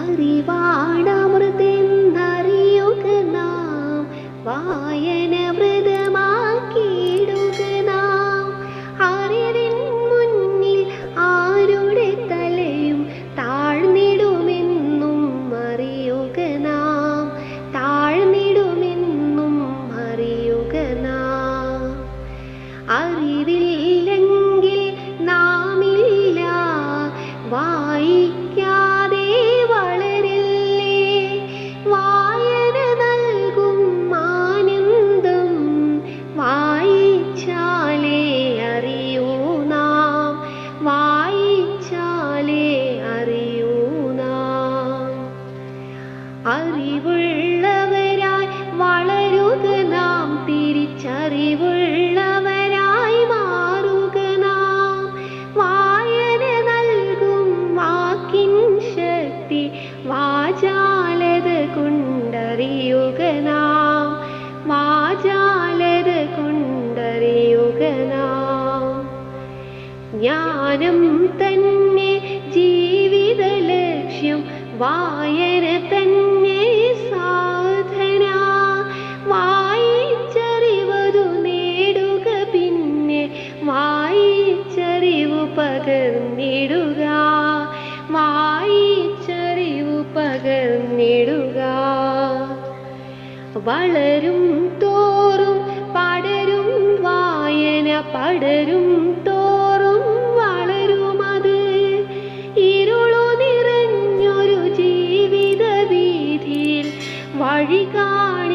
അറിവാണമൃതെന്നറിയുക നാം. വായന വ്രതമാക്കിയിടുക നാം. അറിവിൻ മുന്നിൽ ആരുടെ തലയും താഴ്ന്നിടുമെന്നും അറിയുക നാം. താഴ്ന്നിടുമെന്നും അറിയുക നാം. അറിവില്ലെങ്കിൽ അറിവുള്ളവരായി വളരുക നാം തിരിച്ചറിവുള്ളവരായി മാറുക നാം. വായന നൽകും വാക്കിൻ ശക്തി വാചാലത കൊണ്ടറിയുക നാം. വാചാലത കൊണ്ടറിയുക നാം. ജ്ഞാനം തന്നെ ജീവിത ലക്ഷ്യം വായന തന്നെ പകർന്നിടുക വളരും തോറും പടരും വായന പടരും തോറും വളരും അത് ഇരുളു നിറഞ്ഞൊരു ജീവിത വീതിയിൽ വഴി കാണ